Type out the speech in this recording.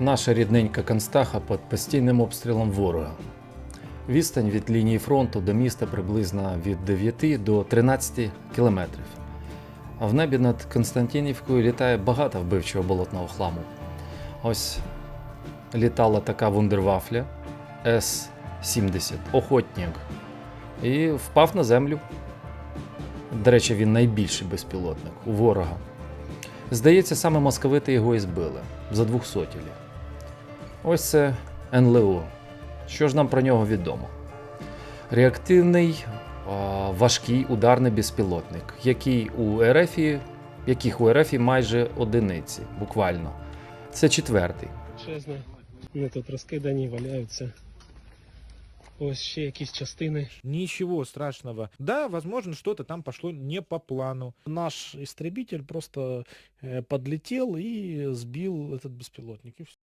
Наша рідненька Констаха під постійним обстрілом ворога. Відстань від лінії фронту до міста приблизно від 9 до 13 кілометрів. В небі над Константинівкою літає багато вбивчого болотного хламу. Ось літала така вундервафля С-70 Охотник. І впав на землю. До речі, він найбільший безпілотник у ворога. Здається, саме московити його і збили за двохсотілі. Ось це НЛО. Що ж нам про нього відомо? Реактивний а, важкий ударний безпілотник, який у РФ, яких у РФ майже одиниці, буквально. Це четвертий. Чесно, вони тут розкидані, валяються. Ось ще якісь частини. Ничего страшного. Да, возможно, что-то там пошло не по плану. Наш истребитель просто э, подлетел и сбил этот беспилотник. И всё.